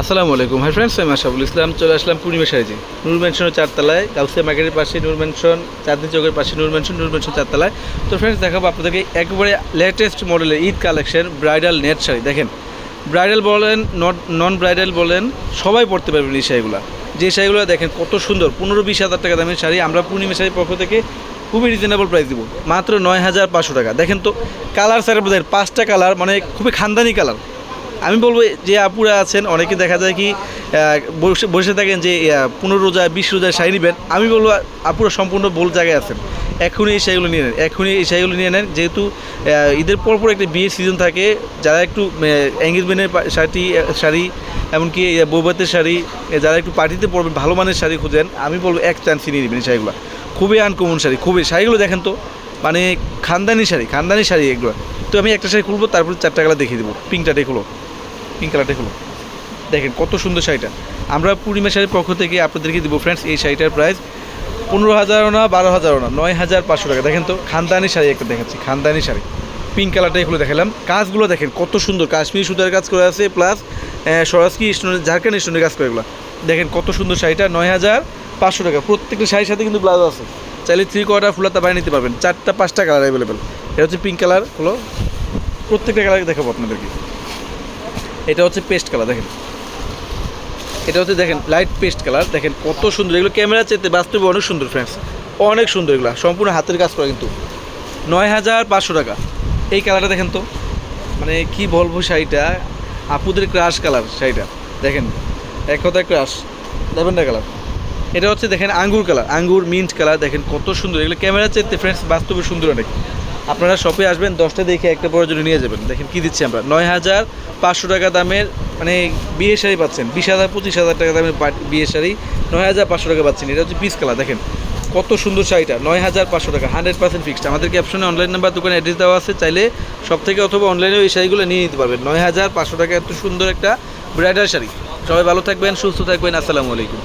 আসসালামু আলাইকুম। Hi friends আমি আশাফুল ইসলাম। চলে আসলাম পূর্ণিমা সাইজে নূর ম্যানশনের চারতলায় গাউসিয়া মার্কেটের পাশে নূর ম্যানশন চাঁদনি চৌকের পাশে নূর ম্যানশন নূর ম্যানশন চারতলায়। তো ফ্রেন্ডস দেখাবো আপনাদেরকে একেবারে লেটেস্ট মডেলের Eid collection bridal net sari. দেখেন ব্রাইডাল বলেন নন ব্রাইডাল বলেন, সবাই পড়তে পারবেন এই শাড়িগুলো। যে শাড়িগুলো দেখেন, কত সুন্দর। পনেরো বিশ হাজার টাকা দামের শাড়ি। আমরা পূর্ণিমা শাড়ির পক্ষ থেকে খুবই রিজনেবল প্রাইস দিব। মাত্র নয় হাজার পাঁচশো টাকা। দেখেন তো কালার বোধহয় পাঁচটা কালার মানে খুবই খানদানি কালার আমি বলব যে আপুরা আছেন অনেকে দেখা যায় কি বসে বসে থাকেন যে পনেরো রোজা বিশ রোজায় শাড়ি নেবেন। আমি বলব আপুরা সম্পূর্ণ ভুল জায়গায় আছেন। এখনই এই শাড়িগুলো নিয়ে নেন এখনই এই শাড়িগুলো নিয়ে নেন। যেহেতু ঈদের পর পর একটা বিয়ের সিজন থাকে যারা একটু এঙ্গেজমেন্টের শাড়ি শাড়ি এমনকি আহ, বৌভাতের শাড়ি যারা একটু পার্টিতে পরবেন ভালো মানের শাড়ি খুঁজেন আমি বলব এক চান্স নিয়ে নেবেন এই শাড়িগুলো। খুবই আনকমন শাড়ি খুবই শাড়িগুলো দেখেন তো মানে খানদানি শাড়ি খানদানি শাড়ি এগুলো। তো আমি একটা শাড়ি খুলবো তারপর চারটা কালার দেখিয়ে দেবো পিঙ্কটাটাই খুলো। পিঙ্ক কালারটা হলো দেখেন কত সুন্দর শাড়িটা। আমরা পূর্ণিমা শাড়ির পক্ষ থেকে আপনাদেরকে দিব ফ্রেন্ডস এই শাড়িটার প্রাইস পনেরো হাজারও না, বারো হাজারও না, নয় হাজার পাঁচশো টাকা। দেখেন তো, খানদানি শাড়ি একটা দেখাচ্ছি, খানদানি শাড়ি। পিঙ্ক কালারটাই খুলে দেখালাম। কাজগুলো দেখেন কত সুন্দর, কাশ্মীরি সুতার কাজ করে আছে প্লাস সরাসরি স্টোনের ঝাড়খান্ড স্টোনের কাজ করে এগুলো। দেখেন কত সুন্দর শাড়িটা, নয় হাজার পাঁচশো টাকা। প্রত্যেকটা শাড়ির সাথে কিন্তু ব্লাউজ আছে। চাইলে থ্রি কোয়ার্টার ফুলাতা বানিয়ে নিতে পারবেন। চারটা, পাঁচটা কালার অ্যাভেলেবেল এটা হচ্ছে পিঙ্ক কালার হলো প্রত্যেকটা কালার দেখাবো আপনাদেরকে। এটা হচ্ছে পেস্ট কালার দেখেন। এটা হচ্ছে, দেখেন লাইট পেস্ট কালার দেখেন কত সুন্দর। এগুলো ক্যামেরা চেতে বাস্তবে অনেক সুন্দর ফ্রেন্ডস অনেক সুন্দর এগুলো। সম্পূর্ণ হাতের কাজ করা কিন্তু। নয় হাজার পাঁচশো টাকা। এই কালারটা দেখেন তো। মানে কি বলব শাড়িটা? আপুদের ক্রাশ কালার শাড়িটা। দেখেন, এক কথায় ক্রাশ ল্যাভেন্ডার কালার এটা হচ্ছে, দেখেন, আঙ্গুর কালার আঙ্গুর মিন্ট কালার দেখেন কত সুন্দর। এগুলো ক্যামেরা চেতে ফ্রেন্ডস বাস্তবে সুন্দর অনেক। আপনারা শপে আসবেন দশটা দেখে একটা পরের জন্য নিয়ে যাবেন। দেখেন কি দিচ্ছি আমরা। নয় হাজার পাঁচশো টাকা দামের মানে বিয়ে শাড়ি পাচ্ছেন। বিশ হাজার পঁচিশ হাজার টাকা দামের বিয়ে শাড়ি নয় হাজার পাঁচশো টাকা পাচ্ছেন। এটা হচ্ছে পিস কালার দেখেন। কত সুন্দর শাড়িটা নয় হাজার পাঁচশো টাকা, হান্ড্রেড পার্সেন্ট ফিক্সড আমাদের ক্যাপশনে অনলাইন নাম্বার দোকানে অ্যাড্রেস দেওয়া আছে। চাইলে সব থেকে অথবা অনলাইনেও এই শাড়িগুলো নিয়ে নিতে পারবেন। নয় হাজার পাঁচশো টাকা, এত সুন্দর একটা ব্রাইডাল শাড়ি। সবাই ভালো থাকবেন, সুস্থ থাকবেন। আসসালামু আলাইকুম।